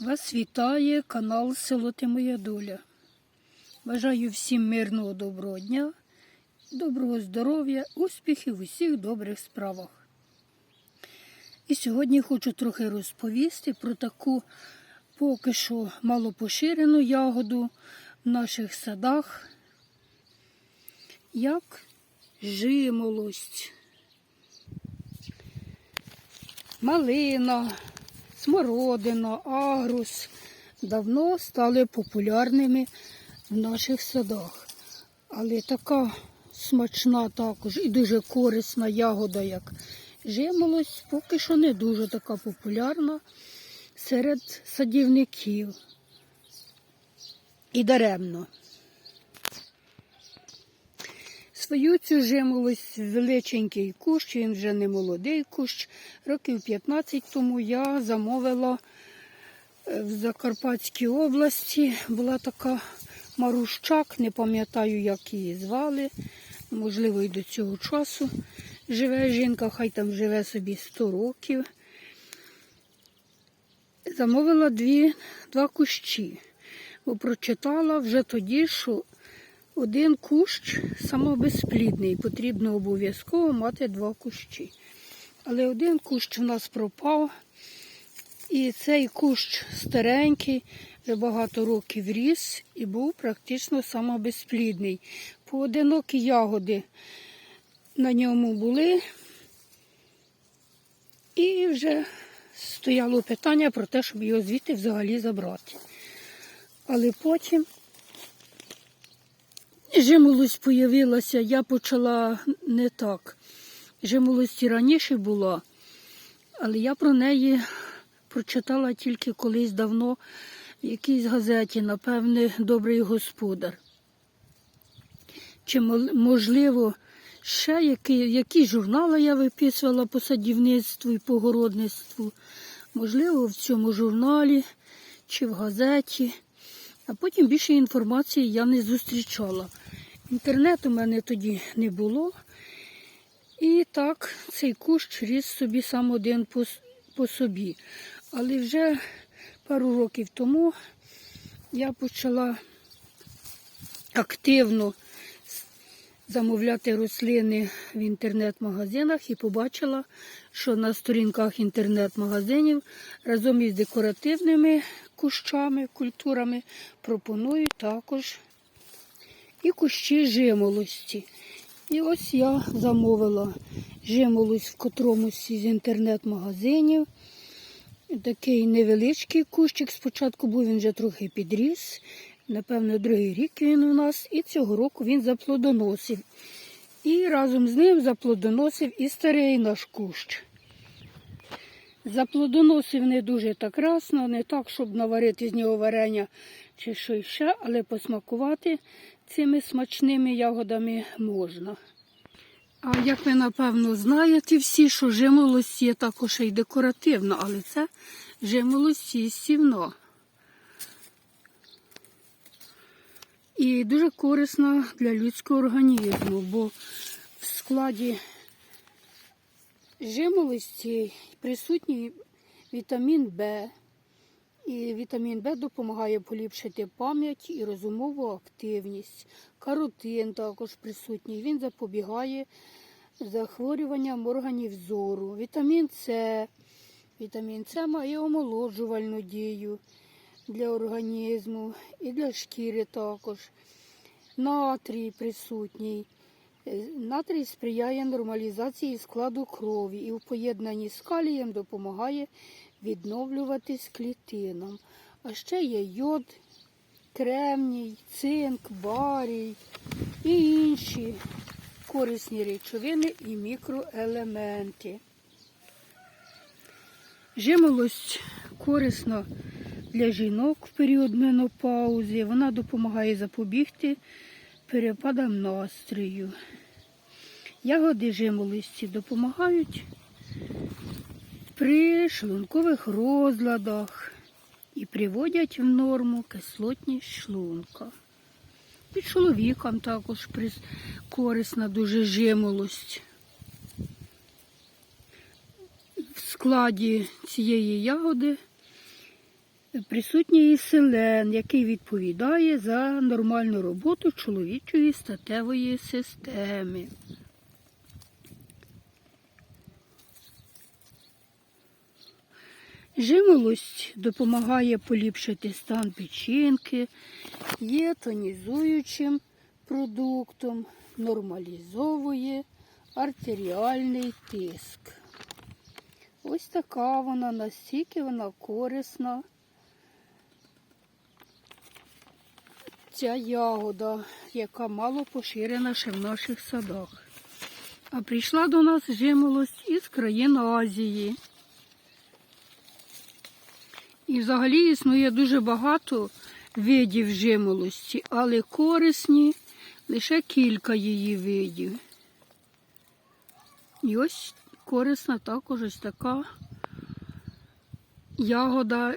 Вас вітає канал Село Ти Моя Доля. Бажаю всім мирного доброго дня, доброго здоров'я, успіхів у всіх добрих справах. І сьогодні хочу трохи розповісти про таку поки що малопоширену ягоду в наших садах, як жимолость, малина, смородина, агрус давно стали популярними в наших садах. Але така смачна також і дуже корисна ягода, як жимолость, поки що не дуже така популярна серед садівників. І даремно. Свою цю жимолость величенький кущ, він вже не молодий кущ. Років 15 тому я замовила е, в Закарпатській області. Була така Марущак, не пам'ятаю, як її звали. Можливо, і до цього часу живе жінка, хай там живе собі 100 років. Замовила дві, два кущі, бо прочитала вже тоді, що один кущ самобезплідний, потрібно обов'язково мати два кущі. Але один кущ у нас пропав, і цей кущ старенький, вже багато років ріс і був практично самобезплідний. Поодинокі ягоди на ньому були, і вже стояло питання про те, щоб його звідти взагалі забрати. Але потім Жимолость появилася, я почала не так. Жимолость і раніше була, але я про неї прочитала тільки колись давно в якійсь газеті, напевне, добрий господар. Чи можливо, ще які, які журнали я виписувала по садівництву і по городництву. Можливо, в цьому журналі чи в газеті. А потім більше інформації я не зустрічала. Інтернету у мене тоді не було. І так цей кущ ріс собі сам один по, по собі. Але вже пару років тому я почала активно замовляти рослини в інтернет-магазинах і побачила, що на сторінках інтернет-магазинів разом із декоративними кущами, культурами пропонують також і кущі жимолості. І ось я замовила жимолость в котромусь із інтернет-магазинів. Такий невеличкий кущик. Спочатку був він вже трохи підріс. Напевно, другий рік він у нас. І цього року він заплодоносив. І разом з ним заплодоносив і старий наш кущ. Заплодоносив не дуже так красно, не так, щоб наварити з нього варення чи що ще, але посмакувати цими смачними ягодами можна. А як ви напевно знаєте всі, що жимолость є також і декоративна, але це жимолость їстівна. І дуже корисна для людського організму, бо в складі жимолості присутній вітамін В. І вітамін В допомагає поліпшити пам'ять і розумову активність. Каротин також присутній. Він запобігає захворюванням органів зору. Вітамін С. Вітамін С має омолоджувальну дію для організму і для шкіри також. Натрій присутній. Натрій сприяє нормалізації складу крові і в поєднанні з калієм допомагає відновлюватись клітинам. А ще є йод, кремній, цинк, барій і інші корисні речовини і мікроелементи. Жимолость корисна для жінок в період менопаузи. Вона допомагає запобігти перепадам настрою. Ягоди жимолості допомагають при шлункових розладах і приводять в норму кислотність шлунка. І чоловікам також корисна дуже жимолость. В складі цієї ягоди Присутній селен, який відповідає за нормальну роботу чоловічої статевої системи. Жимолость допомагає поліпшити стан печінки, є тонізуючим продуктом, нормалізовує артеріальний тиск. Ось така вона, настільки вона корисна. Ця ягода, яка мало поширена ще в наших садах. А прийшла до нас жимолость із країн Азії. І взагалі існує дуже багато видів жимолості, але корисні лише кілька її видів. І ось корисна також ось така ягода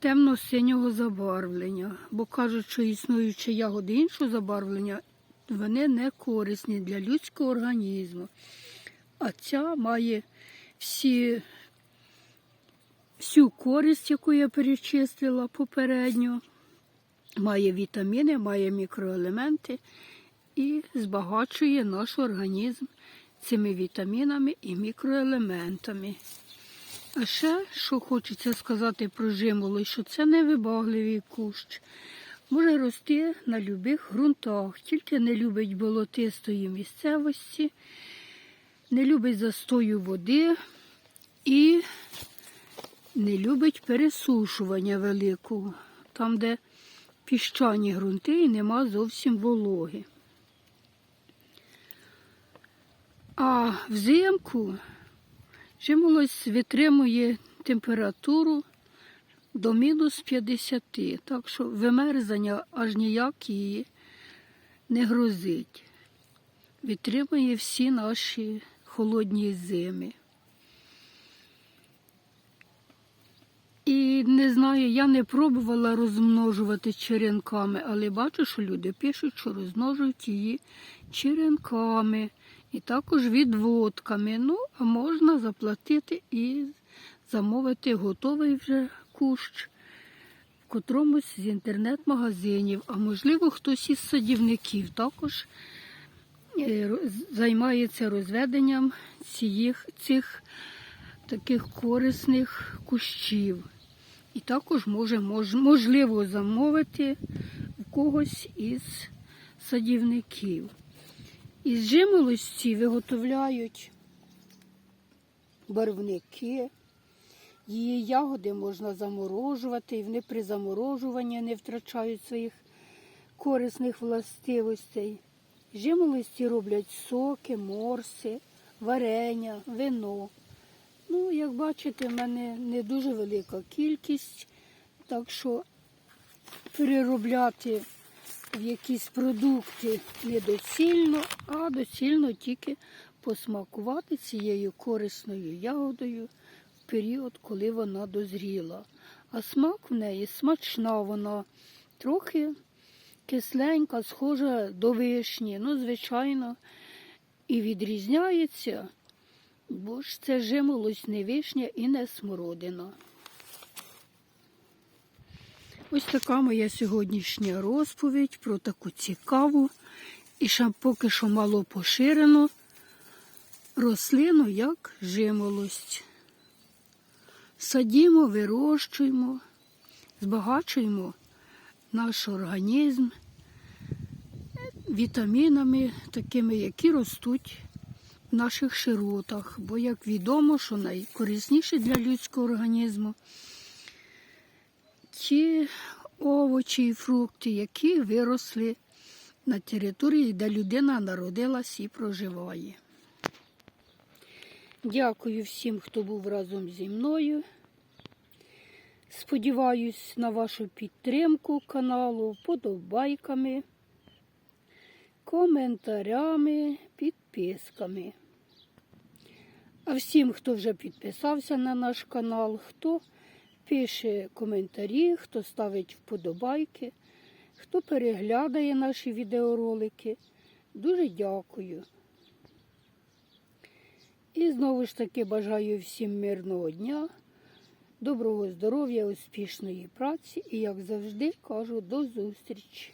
темно-синього забарвлення, бо кажуть, що існуючі ягоди іншого забарвлення, вони не корисні для людського організму. А ця має всі всю користь, яку я перечислила попередньо. Має вітаміни, має мікроелементи і збагачує наш організм цими вітамінами і мікроелементами. А ще, що хочеться сказати про жимоло, що це невибагливий кущ. Може рости на любих ґрунтах, тільки не любить болотистої місцевості, не любить застою води і не любить пересушування великого, там, де піщані ґрунти і нема зовсім вологи. А взимку жимолость витримує температуру до мінус 50, так що вимерзання аж ніяк її не грозить. Витримує всі наші холодні зими. Не знаю, я не пробувала розмножувати черенками, але бачу, що люди пишуть, що розмножують її черенками і також відводками. Ну, а можна заплатити і замовити готовий вже кущ в котромусь з інтернет-магазинів, а можливо, хтось із садівників також е, займається розведенням цих, цих таких корисних кущів. І також може, мож, можливо замовити в когось із садівників. Із жимолості виготовляють барвники. Її ягоди можна заморожувати, і вони при заморожуванні не втрачають своїх корисних властивостей. З Жимолості роблять соки, морси, варення, вино. Ну, як бачите, в мене не дуже велика кількість, так що переробляти в якісь продукти недоцільно, а доцільно тільки посмакувати цією корисною ягодою в період, коли вона дозріла. А смак в неї смачна, вона трохи кисленька, схожа до вишні. Ну, звичайно, і відрізняється, бо ж це жимолость не вишня і не смородина. Ось така моя сьогоднішня розповідь про таку цікаву і ще поки що мало поширену рослину, як жимолость. Садімо, вирощуємо, збагачуємо наш організм вітамінами, такими, які ростуть наших широтах. Бо, як відомо, що найкорисніше для людського організму ті овочі і фрукти, які виросли на території, де людина народилась і проживає. Дякую всім, хто був разом зі мною. Сподіваюсь на вашу підтримку каналу, подобайками, коментарями, підписками. А всім, хто вже підписався на наш канал, хто пише коментарі, хто ставить вподобайки, хто переглядає наші відеоролики. Дуже дякую. І знову ж таки бажаю всім мирного дня, Доброго здоров'я, успішної праці і, як завжди, кажу, до зустрічі.